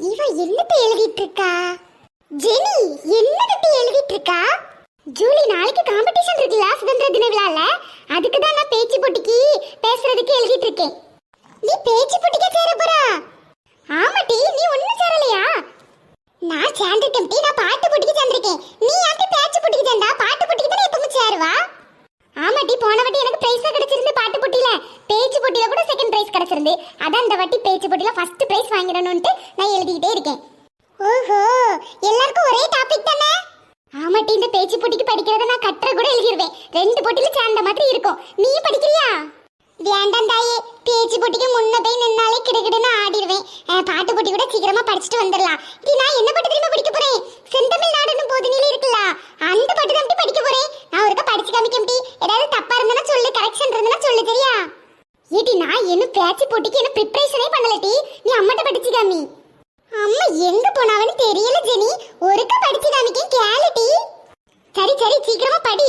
இவ என்னத்தை எழுதிட்டு இருக்கா ஜெனி என்னத்தை எழுதிட்டு இருக்கா ஜூலி நாளைக்கு காம்படிஷன் இருக்குல்ல சுதந்திர தின விழால அதுக்கு தான் நான் பேச்சு போட்டிக்கு பேசுறதுக்கு எழுதிட்டு இருக்கேன் நீ பேச்சு போட்டிக்கு சேர போறா? ஆமாட்டி நீ ஒண்ணும் சேரலையா? நான் சேர்ந்துட்டேன் நான் பாட்டு போட்டிக்கு சேர்ந்திருக்கேன். நீ யாருக்கு பேச்சு போட்டிக்கு சேர்ந்தா? பாட்டு போட்டிக்கு தானே எப்பவும் சேருவா? ஆமாட்டி போன வாட்டி எனக்கு பிரைஸ் கிடைச்சிருந்து பாட்டு போட்டியில. பேச்சு போட்டியில கூட செகண்ட் பிரைஸ் கிடைச்சிருந்து. அதான் இந்த வாட்டி பேச்சு போட்டியில ஃபர்ஸ்ட் பிரைஸ் வாங்கிடணும்ட்டு நான் எழுதிக்கிட்டே இருக்கேன். ஓஹோ எல்லாருக்கும் ஒரே டாபிக் தானே? ஆமாட்டி இந்த பேச்சு போட்டிக்கு படிக்கிறத நான் கட்டுற கூட எழுதிடுவேன் ரெண்டு போட்டியில சேர்ந்த மாதிரி இருக்கும். நீயும் படிக்கிறியா? வேண்டாம் தாயே பேச்சு போட்டிக்கு முன்ன போய் நின்னாலே கிடுகிடுன்னு ஆடிடுவேன் பாட்டு போட்டி கூட சீக்கிரமா படிச்சுட்டு வந்துடலாம். இது நான் என்ன பாட்டு திரும்ப படிக்க போறேன்? செந்தமிழ் நாடுன்னு போதினில இருக்குல்ல அந்த பாட்டு தான் நான் ஒருக்கா படிச்சு ஏதாவது தப்பா இருந்தனா சொல்லு கரெக்ஷன் இருந்தனா சொல்லு சரியா? ஏடி நான் என்ன பேச்சு போட்டிக்கு என்ன ப்ரிப்பரேஷனே பண்ணலடி நீ அம்மாட்ட படிச்சு காமி. அம்மா எங்க போனாவன்னு தெரியல ஜெனி. ஒருக்க படிச்சு காமிக்க கேளுடி சரி சரி சீக்கிரமா படி.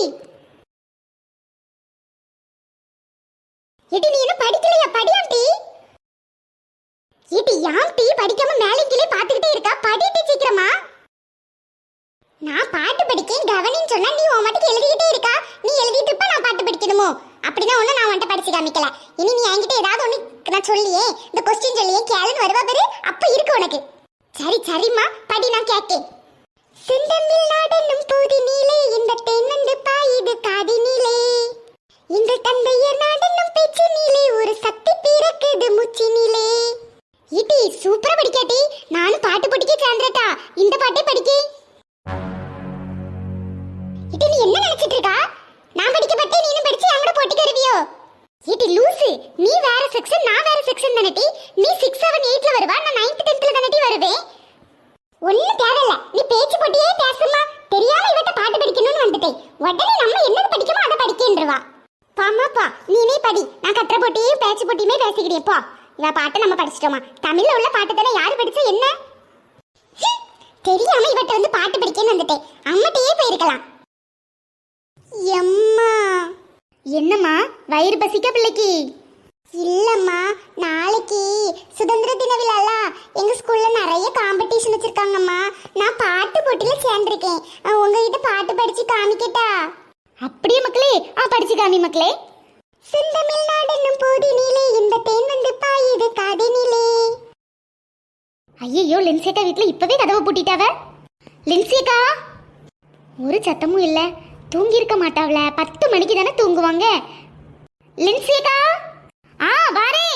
ஏடி நீ என்ன படிக்கலையா? படியாம்டி ஏடி யாம்டி படிக்காம மேலே கீழே பார்த்துக்கிட்டே இருக்கா? படிட்டு சீக்கிரமா. நான் பாட்டு படிக்கேன் கவனின்னு சொன்னா நீ உன் மட்டுக்கு எழுதிக்கிட்டே இருக்கா? நீ எழுதிட்டு இருப்ப நான் பாட்டு படிக்கணுமோ? அப்படிதான் ஒண்ணு நான் உன்கிட்ட படிச்சு காமிக்கல. இனி நீ என்கிட்ட ஏதாவது ஒண்ணு நான் சொல்லியே இந்த கொஸ்டின் சொல்லியே கேளுன்னு வருவா பாரு அப்ப இருக்கு உனக்கு. சரி சரிம்மா படி நான் கேட்கேன் செந்தமிழ் நாடென்னும் நீலே இந்த தென்னந்து பாயுது காதினிலே. எங்கள் தந்தையர் பேச்சு நீளே ஒரு சக்தி பிறக்குது முச்சினிலே. இட்டி சூப்பரா படிக்காட்டி நானும் பாட்டு படிக்க சேர்ந்துட்டா இந்த பாட்டே படிக்கேன். இது நீ என்ன நினைச்சிட்டு இருக்கா? நான் படிக்க பட்டே நீனும் படிச்சு எங்கட போட்டிக்கு வருவியோ? இது லூசு. நீ வேற செக்ஷன் நான் வேற செக்ஷன் தானடி நீ சிக்ஸ் செவன் எயிட்ல வருவா நான் நைன்த் டென்த்ல தானடி வருவேன் ஒண்ணும் தேவையில்ல. நீ பேச்சு போட்டியே பேசுமா தெரியாம இவட்ட பாட்டு படிக்கணும்னு வந்துட்டேன். உடனே நம்ம என்னது படிக்கமோ அதை படிக்கின்றவா. பாமாப்பா நீனே படி. நான் கற்ற போட்டியும் பேச்சு போட்டியுமே பேசிக்கிறேன் போ. இவ பாட்டு நம்ம படிச்சிட்டோமா. தமிழ்ல உள்ள பாட்டு தானே யாரு படிச்சா என்ன? தெரியாம இவட்ட வந்து பாட்டு படிக்கன்னு வந்துட்டேன். அம்மட்டையே போயிருக்கலாம். எம்மா. என்னம்மா வயிறு பசிக்க பிள்ளைக்கு? இல்லம்மா நாளைக்கு சுதந்திர தின விழால எங்க ஸ்கூல்ல நிறைய காம்படிஷன் வச்சிருக்காங்கம்மா. நான் பாட்டு போட்டியில சேர்ந்திருக்கேன். உங்ககிட்ட பாட்டு படிச்சு காமிக்கட்டா? அப்படியே மக்களே ஆ படிச்சு காமி மக்களே. செந்தமிழ் நாடென்னும் போதினிலே இந்த தேன் வந்து பாயுது காதினிலே. ஐயோ லின்சியக்கா வீட்ல இப்பவே கதவை பூட்டிட்டாவ? லின்சியக்கா ஒரு சத்தமும் இல்லை. தூங்கியிருக்க மாட்டாவில பத்து மணிக்கு தானே தூங்குவாங்க. லின்சியக்கா ஆ வாரே.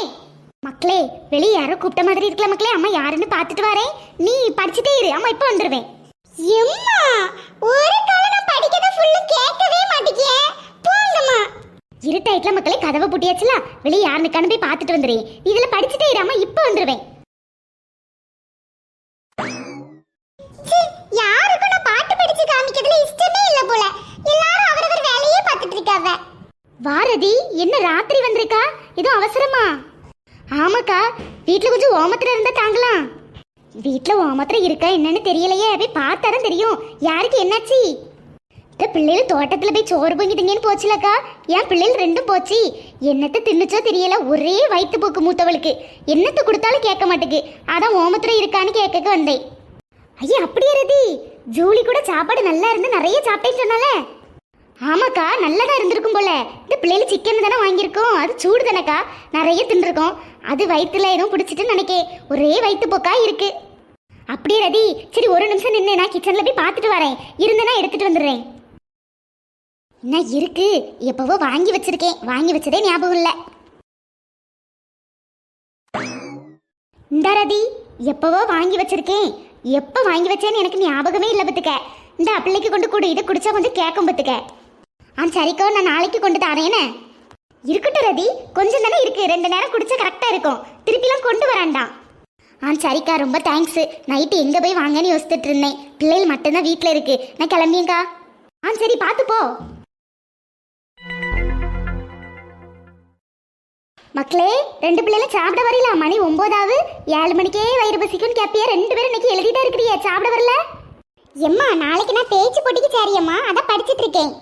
மக்களே வெளியே யாரோ கூப்பிட்ட மாதிரி இருக்கல மக்களே. அம்மா யாருன்னு பார்த்துட்டு வரேன் நீ படிச்சுட்டே இரு. அம்மா இப்போ வந்துடுவேன் எம்மா ஒரு காலம் நான் படிக்கிறத ஃபுல்லு கேட்கவே மாட்டேங்க போங்கம்மா. இருட்டாயிட்டுல மக்களே கதவை பூட்டியாச்சுல. வெளியே யாருன்னு நிக்கான்னு போய் பார்த்துட்டு வந்துடுறேன் இதில் படிச்சுட்டே இரு. அம்மா இப்போ வந்துடுவேன் ரதி என்ன ராத்திரி வந்திருக்கா? ஏதோ அவசரமா? ஆமாக்கா வீட்டில் கொஞ்சம் ஓமத்தில் இருந்தா தாங்கலாம். வீட்டில் ஓமத்தில் இருக்கா என்னன்னு தெரியலையே போய் பார்த்தாதான் தெரியும். யாருக்கு என்னாச்சு? இந்த பிள்ளைகள் தோட்டத்துல போய் சோறு பொங்கிட்டீங்கன்னு போச்சுலக்கா. என் பிள்ளைகள் ரெண்டும் போச்சு. என்னத்தை தின்னுச்சோ தெரியல ஒரே வயிற்று போக்கு மூத்தவளுக்கு. என்னத்தை கொடுத்தாலும் கேட்க மாட்டேக்கு. அதான் ஓமத்துல இருக்கான்னு கேட்க வந்தேன். ஐயா அப்படியே ரதி? ஜூலி கூட சாப்பாடு நல்லா இருந்து நிறைய சாப்பிட்டேன்னு சொன்னால. ஆமாக்கா நல்லதா இருந்திருக்கும் போல. இந்த பிள்ளைகள் சிக்கன் தானே வாங்கியிருக்கோம். அது சூடு தானேக்கா. நிறைய தின்றுருக்கோம் அது வயிற்றுல எதுவும் பிடிச்சிட்டு நினைக்கே ஒரே வயிற்று போக்கா இருக்கு. அப்படியே ரதி சரி ஒரு நிமிஷம் நின்று நான் கிச்சனில் போய் பார்த்துட்டு வரேன். இருந்தேனா எடுத்துட்டு வந்துடுறேன். என்ன இருக்கு? எப்பவோ வாங்கி வச்சிருக்கேன். வாங்கி வச்சதே ஞாபகம் இல்லை. இந்த ரதி எப்பவோ வாங்கி வச்சிருக்கேன். எப்போ வாங்கி வச்சேன்னு எனக்கு ஞாபகமே இல்லை பத்துக்க. இந்த பிள்ளைக்கு கொண்டு கொடு. இதை குடிச்சா கொஞ்சம் கேட்கும் பத்துக்க. ஆ சரிக்கோ நான் நாளைக்கு கொண்டு தரேனே இருக்கட்டும் ரதி. கொஞ்சம் தானே இருக்கு. ரெண்டு நேரம் குடிச்சா கரெக்டாக இருக்கும். திருப்பிலாம் கொண்டு வரேன்டா ஆ சரிக்கா ரொம்ப தேங்க்ஸ் நைட்டு எங்கே போய் வாங்கன்னு யோசிச்சுட்டு இருந்தேன். பிள்ளைகள் மட்டும்தான் வீட்டில் இருக்கு. நான் கிளம்பியேங்க்கா ஆ சரி பார்த்து போ. மக்களே ரெண்டு பிள்ளைல சாப்பிட வரல மணி ஒன்பதாவது ஏழு மணிக்கே வயிறு பசிக்கும்னு கேப்பியா? ரெண்டு பேரும் இன்னைக்கு எழுதிட்டா இருக்கிறியா. சாப்பிட வரல? எம்மா நாளைக்கு நான் பேச்சு போட்டிக்கு சரியம்மா. அதான் படிச்சுட்டு இருக்கேன்.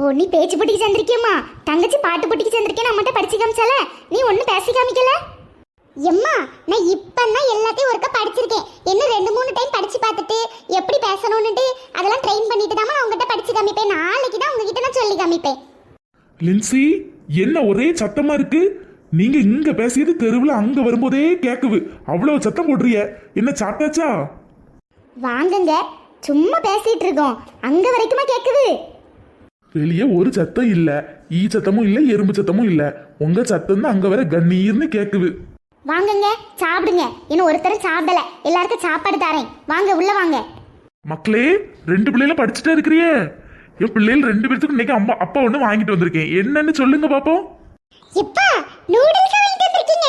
ஓ நீ பேச்சு போட்டிக்கு சேர்ந்திருக்கியம்மா. தங்கச்சி பாட்டு போட்டிக்கு சேர்ந்திருக்கேன் நம்மகிட்ட படிச்சு காமிச்சால? நீ ஒன்றும் பேசி காமிக்கல? எம்மா நான் இப்பதான் எல்லாத்தையும் ஒருக்கா படிச்சிருக்கேன். இன்னும் ரெண்டு மூணு டைம் படிச்சு பார்த்துட்டு எப்படி பேசணும்னுட்டு அதெல்லாம் ட்ரெயின் பண்ணிட்டு தான் நான் உங்ககிட்ட படிச்சு காமிப்பேன். நாளைக்கு தான் உங்ககிட்ட நான் சொல்லி காமிப்பேன். லின்சி என்ன ஒரே சத்தமா இருக்கு? நீங்க இங்க பேசியது தெருவுல அங்க வரும்போதே கேக்குது. அவ்வளவு சத்தம் போடுறிய? என்ன சாப்பிட்டாச்சா? வாங்குங்க. சும்மா பேசிட்டு இருக்கோம். அங்க வரைக்குமா கேக்குது? வெளியே ஒரு சத்தம் இல்ல. ஈ சத்தமும் இல்ல எறும்பு சத்தமும் இல்ல. உங்க சத்தம் தான் அங்க வர கண்ணீர்னு கேக்குது. வாங்குங்க சாப்பிடுங்க. இன்னும் ஒருத்தரும் சாப்பிடல. எல்லாருக்கும் சாப்பாடு தரேன். வாங்க உள்ள வாங்க. மக்களே ரெண்டு பிள்ளைல படிச்சுட்டே இருக்கிறியே. என் பிள்ளைகள் ரெண்டு பேர்த்துக்கும் இன்னைக்கு அம்மா அப்பா ஒண்ணு வாங்கிட்டு வந்திருக்கேன். என்னன்னு சொல்லுங்க பாப்போம். எப்பா நூடுல்ஸ் வாங்கிட்டு வந்திருக்கீங்க.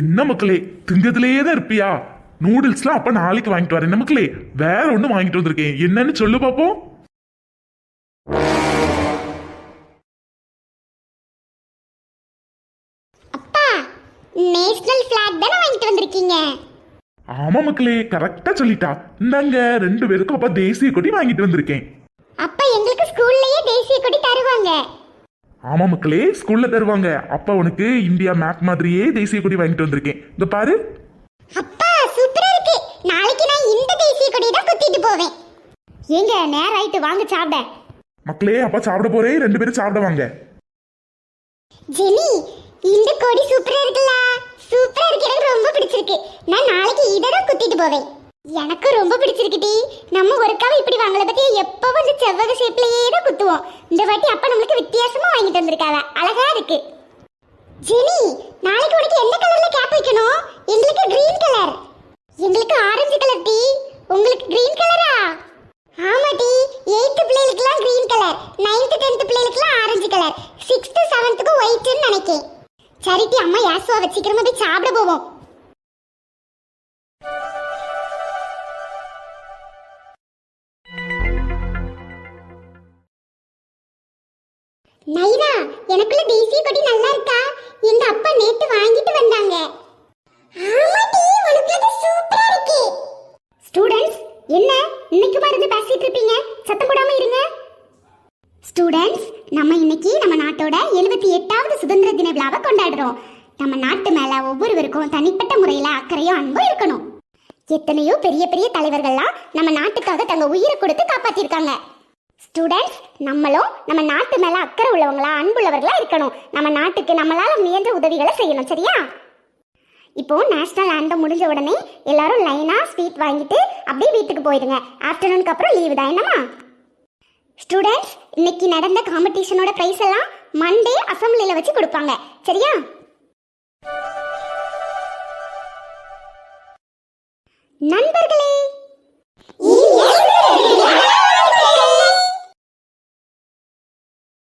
என்ன மக்களே திங்கத்திலேயே தான் இருப்பியா? நூடுல்ஸ்லாம் அப்ப நாளைக்கு வாங்கிட்டு வரேன். மக்களே வேற ஒண்ணு வாங்கிட்டு வந்திருக்கேன். என்னன்னு சொல்லு பாப்போம். அப்பா நேஷனல் ஃபிளாக் தானே வாங்கிட்டு வந்திருக்கீங்க? ஆமா மக்களே கரெக்டா சொல்லிட்டா. இந்தாங்க ரெண்டு பேருக்கும் அப்பா தேசிய கொடி வாங்கிட்டு வந்திருக்கேன். அப்பா எங்களுக்கு ஸ்கூல்லயே தேசிய கொடி தருவாங்க. ஆமா மக்களே ஸ்கூல்ல தருவாங்க. அப்பா உனக்கு இந்தியா மேப் மாதிரியே தேசிய கொடி வாங்கிட்டு வந்திருக்கேன். இந்த பாரு. அப்பா சூப்பரா இருக்கு. நாளைக்கு நான் இந்த தேசிய கொடியை தான் குத்திட்டு போவேன். ஏங்க நேரம் ஆயிட்டு. வாங்க சாப்பிட. மக்களே அப்பா சாப்பிட போறேன். ரெண்டு பேரும் சாப்பிட வாங்க. ஜெனி இந்த கொடி சூப்பரா இருக்குல்ல? சூப்பரா இருக்கு. எனக்கு ரொம்ப பிடிச்சிருக்கு. நான் நாளைக்கு இதை தான் குத்திட்டு போவேன். எனக்கு ரொம்ப பிடிச்சிருக்கு டி. நம்ம ஒருக்காவை இப்படி வாங்கல பத்தி எப்பவும் இந்த செவ்வக ஷேப்லயே தான் குத்துவோம். இந்த வாட்டி அப்பா நம்மளுக்கு வித்தியாசமா வாங்கிட்டு வந்திருக்காவ. அழகா இருக்கு. ஜெனி நாளைக்கு உனக்கு எந்த கலர்ல கேப் வைக்கணும்? எங்களுக்கு கிரீன் கலர் எங்களுக்கு ஆரஞ்சு கலர் டீ. உங்களுக்கு கிரீன் கலரா ஆமா டீ. எயித்து பிள்ளைகளுக்குலாம் கிரீன் கலர் நைன்த்து டென்த்து பிள்ளைகளுக்குலாம் ஆரஞ்சு கலர் சிக்ஸ்த்து செவன்த்துக்கு ஒயிட்னு நினைக்கேன். சரி டி அம்மா யாசுவா வச்சுக்கிறோம் போய் சாப்பிட போவோம். நைனா எனக்குள்ள தேசிய கொடி நல்லா இருக்கா? எங்க அப்பா நேத்து வாங்கிட்டு வந்தாங்க. ஸ்டூடெண்ட்ஸ் என்ன? இன்னைக்கு மருந்து பேசிட்டு இருப்பீங்க? சத்தம் போடாம இருங்க. ஸ்டூடண்ட்ஸ் நம்ம இன்னைக்கு நம்ம நாட்டோட எழுபத்தி எட்டாவது சுதந்திர தின விழாவை கொண்டாடுறோம். நம்ம நாட்டு மேல ஒவ்வொருவருக்கும் தனிப்பட்ட முறையில அக்கறையும் அன்பும் இருக்கணும். எத்தனையோ பெரிய பெரிய தலைவர்கள்லாம் நம்ம நாட்டுக்காக தங்க உயிரை கொடுத்து காப்பாத்திருக்காங்க. ஸ்டூடெண்ட்ஸ் நம்மளும் நம்ம நாட்டு மேல அக்கறை உள்ளவங்களா அன்புள்ளவர்களா இருக்கணும். நம்ம நாட்டுக்கு நம்மளால முயன்ற உதவிகளை செய்யணும் சரியா? இப்போ நேஷனல் ஆண்டம் முடிஞ்ச உடனே எல்லாரும் லைனாக ஸ்வீட் வாங்கிட்டு அப்படியே வீட்டுக்கு போயிடுங்க. ஆஃப்டர்நூனுக்கு அப்புறம் லீவு தான். என்னம்மா? ஸ்டூடெண்ட்ஸ் இன்னைக்கு நடந்த காம்படிஷனோட ப்ரைஸ் எல்லாம் மண்டே அசம்பிளியில் வச்சு கொடுப்பாங்க. சரியா? நண்பர்களே